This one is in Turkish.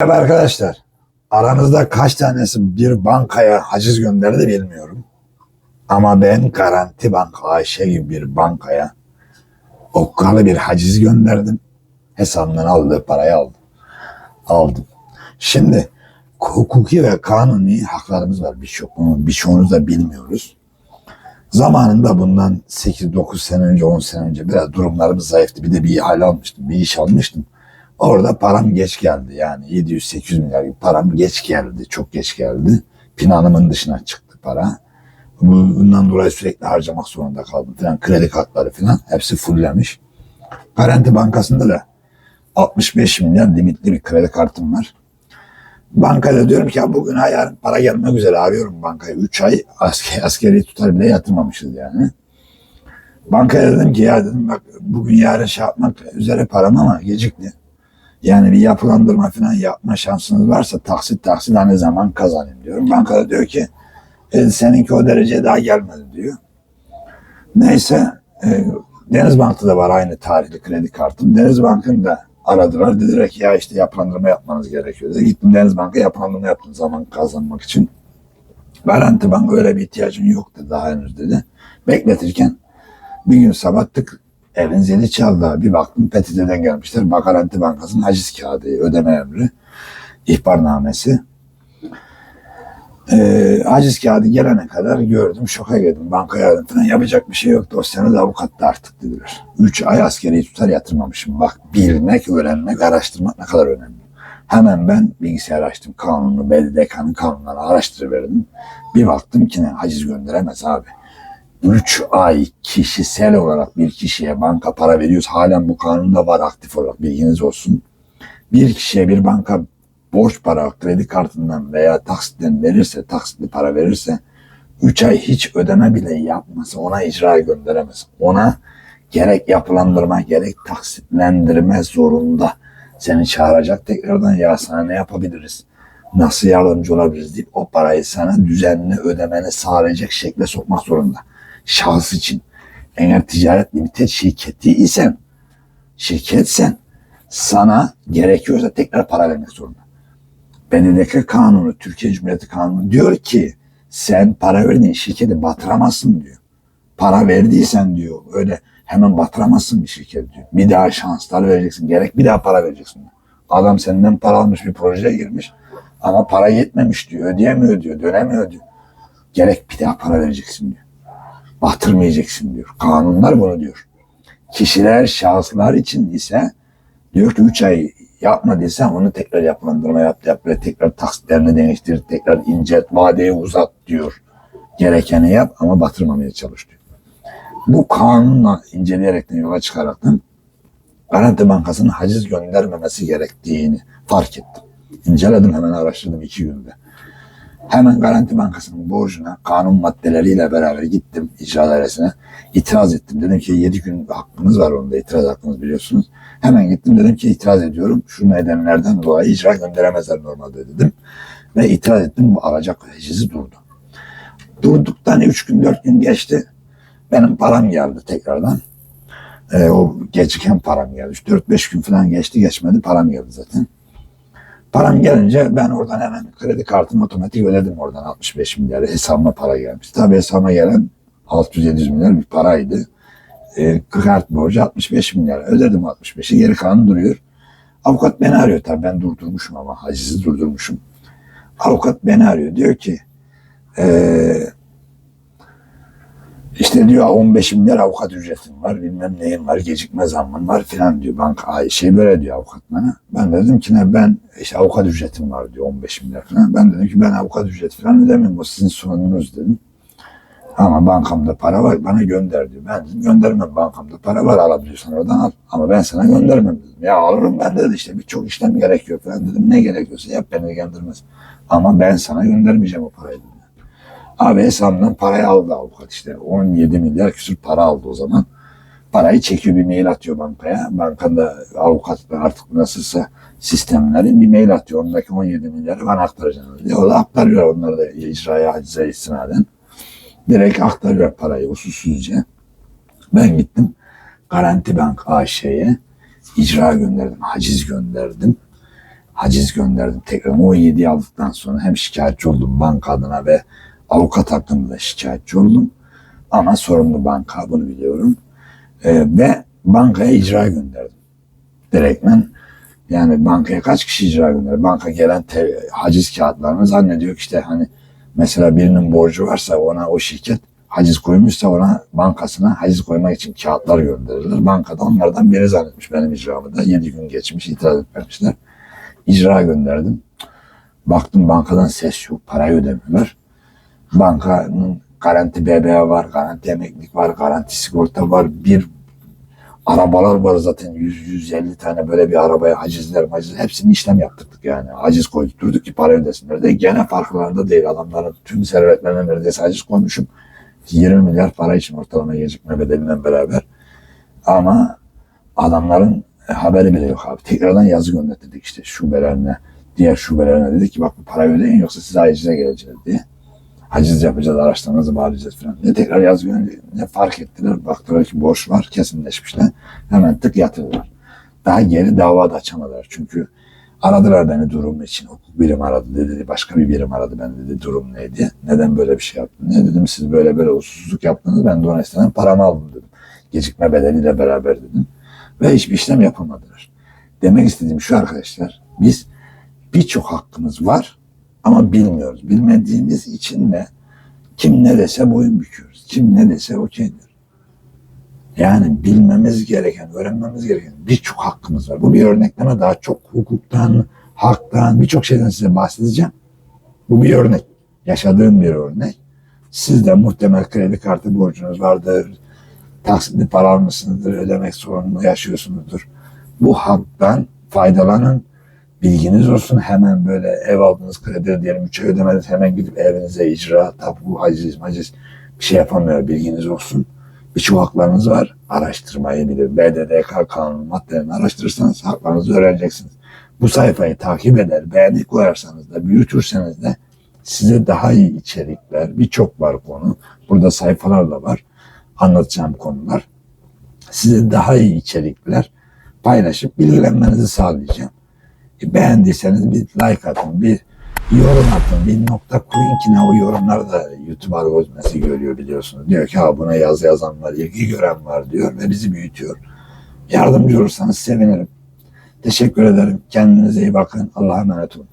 Merhaba arkadaşlar. Aranızda kaç tanesi bir bankaya haciz gönderdi bilmiyorum. Ama ben Garanti Bank Ayşe gibi bir bankaya okkalı bir haciz gönderdim. Hesabından aldığı parayı aldım. Aldım. Şimdi hukuki ve kanuni haklarımız var birçok. Birçoğunuz da bilmiyoruz. Zamanında bundan 8-9 sene önce 10 sene önce biraz durumlarımız zayıftı. Bir de bir ihale almıştım. Bir iş almıştım. Orada param geç geldi. Yani 700-800 milyar gibi param geç geldi. Çok geç geldi. Planımın dışına çıktı para. Bundan dolayı sürekli harcamak zorunda kaldım falan. Kredi kartları falan hepsi fulllemiş. Garanti Bankası'nda da 65 milyar limitli bir kredi kartım var. Bankada diyorum ki ya bugün ha yarın para gelmek üzere arıyorum bankaya. 3 ay asker, askeri tutar bile yatırmamışız yani. Bankaya dedim ki ya dedim bak bugün yarın şey yapmak üzere param ama gecikti. Yani bir yapılandırma falan yapma şansınız varsa taksit taksit hani zaman kazanayım diyorum. Bankada diyor ki e, seninki o dereceye daha gelmedi diyor. Neyse e, Denizbank'ta da var aynı tarihli kredi kartım. Denizbank'ın da aradılar. Dediler ki ya işte yapılandırma yapmanız gerekiyor. Dedi. Gittim Denizbank'a yapılandırma yaptım zaman kazanmak için. Garanti Bank öyle bir ihtiyacın yoktu daha henüz dedi. Bekletirken bir gün sabah tık evin zili çaldı. Bir baktım PTT'den gelmişler. Bak Garanti Bankası'nın haciz kağıdı, ödeme emri, ihbarnamesi. Ee, haciz kağıdı gelene kadar gördüm, şoka girdim. Bankaya aradım falan. Yapacak bir şey yok. Dosyanı da avukatta artık dediler. Üç ay askeri tutar yatırmamışım. Bak bilmek, öğrenmek, araştırmak ne kadar önemli. Hemen ben bilgisayar açtım. Kanunu, BDDK'nın kanunlarını araştırıverdim. Bir baktım ki ne haciz gönderemez abi. 3 ay kişisel olarak bir kişiye banka para veriyoruz. Halen bu kanunda var aktif olarak bilginiz olsun. Bir kişiye bir banka borç para kredi kartından veya taksitten verirse, taksitli para verirse 3 ay hiç ödeme bile yapmasa ona icra gönderemez. Ona gerek yapılandırma gerek taksitlendirme zorunda. Seni çağıracak tekrardan ya sana ne yapabiliriz? Nasıl yardımcı olabiliriz deyip o parayı sana düzenli ödemeni sağlayacak şekle sokmak zorunda şahıs için. Eğer ticaret limited şirketi isen, şirketsen sana gerekiyorsa tekrar para vermek zorunda. BDDK kanunu, Türkiye Cumhuriyeti kanunu diyor ki sen para verdiğin şirketi batıramazsın diyor. Para verdiysen diyor öyle hemen batıramazsın bir şirket diyor. Bir daha şanslar vereceksin. Gerek bir daha para vereceksin. Diyor. Adam senden para almış bir projeye girmiş ama para yetmemiş diyor. Ödeyemiyor diyor. Dönemiyor diyor. Gerek bir daha para vereceksin diyor batırmayacaksın diyor. Kanunlar bunu diyor. Kişiler, şahıslar için ise diyor ki 3 ay yapmadıysa onu tekrar yapılandırma yap, yap ve tekrar taksitlerini değiştir, tekrar incelt, vadeyi uzat diyor. Gerekeni yap ama batırmamaya çalış diyor. Bu kanunla inceleyerekten yola çıkaraktan Garanti Bankası'nın haciz göndermemesi gerektiğini fark ettim. İnceledim hemen araştırdım iki günde. Hemen Garanti Bankası'nın borcuna kanun maddeleriyle beraber gittim icra dairesine. itiraz ettim. Dedim ki 7 gün hakkınız var onda itiraz hakkınız biliyorsunuz. Hemen gittim dedim ki itiraz ediyorum. Şu nedenlerden dolayı icra gönderemezler normalde dedim. Ve itiraz ettim bu alacak hacizi durdu. Durduktan 3 gün 4 gün geçti. Benim param geldi tekrardan. Ee, o geciken param geldi. 4-5 gün falan geçti geçmedi param geldi zaten. Param gelince ben oradan hemen kredi kartımı otomatik ödedim oradan 65 milyar hesabıma para gelmiş. Tabii hesabıma gelen 600-700 milyar bir paraydı. E, kart borcu 65 milyar. Ödedim 65'i geri kalanı duruyor. Avukat beni arıyor tabii ben durdurmuşum ama hacizi durdurmuşum. Avukat beni arıyor diyor ki eee işte diyor 15 milyar avukat ücretim var, bilmem neyim var, gecikme zammın var filan diyor. Banka şey böyle diyor avukat bana. Ben dedim ki ne ben işte avukat ücretim var diyor 15 milyar falan. Ben dedim ki ben avukat ücreti falan ödemiyorum. O sizin sorununuz dedim. Ama bankamda para var bana gönder diyor. Ben dedim göndermem bankamda para var alabiliyorsan oradan al. Ama ben sana göndermem dedim. Ya alırım ben dedi işte birçok işlem gerekiyor falan dedim. Ne gerekiyorsa yap beni ilgilendirmez. Ama ben sana göndermeyeceğim o parayı dedim. Abi hesabından parayı aldı avukat işte. 17 milyar küsür para aldı o zaman. Parayı çekiyor bir mail atıyor bankaya. Bankada avukat artık nasılsa sistemleri bir mail atıyor. Ondaki 17 milyarı bana aktaracağım diye. O da aktarıyor onları da icraya hacize istinaden. Direkt aktarıyor parayı usulsüzce. Ben gittim Garanti Bank AŞ'ye icra gönderdim, haciz gönderdim. haciz gönderdim. Tekrar o 7'yi aldıktan sonra hem şikayetçi oldum banka adına ve avukat hakkında da şikayetçi oldum. Ama sorumlu banka bunu biliyorum. Ee, ve bankaya icra gönderdim. Direktmen yani bankaya kaç kişi icra gönderdi? Banka gelen te- haciz kağıtlarını zannediyor ki işte hani mesela birinin borcu varsa ona o şirket haciz koymuşsa ona bankasına haciz koymak için kağıtlar gönderirler. Bankada onlardan biri zannetmiş benim icramı da. 7 gün geçmiş itiraz etmemişler. İcra gönderdim. Baktım bankadan ses yok. Parayı ödemiyorlar. Bankanın garanti BBA var, garanti emeklilik var, garanti sigorta var. Bir arabalar var zaten 100-150 tane böyle bir arabaya hacizler maciz hepsini işlem yaptırdık yani. Haciz koyduk ki para ödesinler de gene farklarında değil adamların tüm servetlerine neredeyse haciz koymuşum. 20 milyar para için ortalama gecikme bedelinden beraber. Ama adamların haberi bile yok abi. Tekrardan yazı gönderdik işte şubelerine, diğer şubelerine dedik ki bak bu parayı ödeyin yoksa size hacize geleceğiz diye. Haciz yapacağız, araçlarınızı bağlayacağız falan diye. Tekrar gönderdik. Ne fark ettiler? Baktılar ki borç var, kesinleşmişler. Hemen tık yatırdılar. Daha geri dava da açamadılar. Çünkü aradılar beni durum için. Hukuk birim aradı dedi. Başka bir birim aradı ben dedi durum neydi? Neden böyle bir şey yaptın? Ne dedim siz böyle böyle usulsüzlük yaptınız. Ben de ona istenen paramı aldım dedim. Gecikme bedeliyle beraber dedim. Ve hiçbir işlem yapamadılar. Demek istediğim şu arkadaşlar. Biz birçok hakkımız var ama bilmiyoruz. Bilmediğimiz için de kim ne dese boyun büküyoruz. Kim ne dese okeydir. Yani bilmemiz gereken, öğrenmemiz gereken birçok hakkımız var. Bu bir örnekleme daha çok hukuktan, haktan, birçok şeyden size bahsedeceğim. Bu bir örnek. Yaşadığım bir örnek. Siz de muhtemel kredi kartı borcunuz vardır. Taksitli para almışsınızdır, ödemek sorununu yaşıyorsunuzdur. Bu haktan faydalanın. Bilginiz olsun hemen böyle ev aldınız kredi diyelim 3 ay ödemediniz hemen gidip evinize icra, tapu, haciz, maciz bir şey yapamıyor bilginiz olsun. Birçok haklarınız var. Araştırmayı bilir. BDDK kanunu maddelerini araştırırsanız haklarınızı öğreneceksiniz. Bu sayfayı takip eder, beğeni koyarsanız da, büyütürseniz de size daha iyi içerikler, birçok var konu. Burada sayfalarla var. Anlatacağım konular. Size daha iyi içerikler paylaşıp bilgilenmenizi sağlayacağım. Beğendiyseniz bir like atın, bir yorum atın, bir nokta koyun ki ne o yorumlar da YouTube algoritması görüyor biliyorsunuz. Diyor ki ha buna yaz yazan var, ilgi gören var diyor ve bizi büyütüyor. Yardımcı olursanız sevinirim. Teşekkür ederim. Kendinize iyi bakın. Allah'a emanet olun.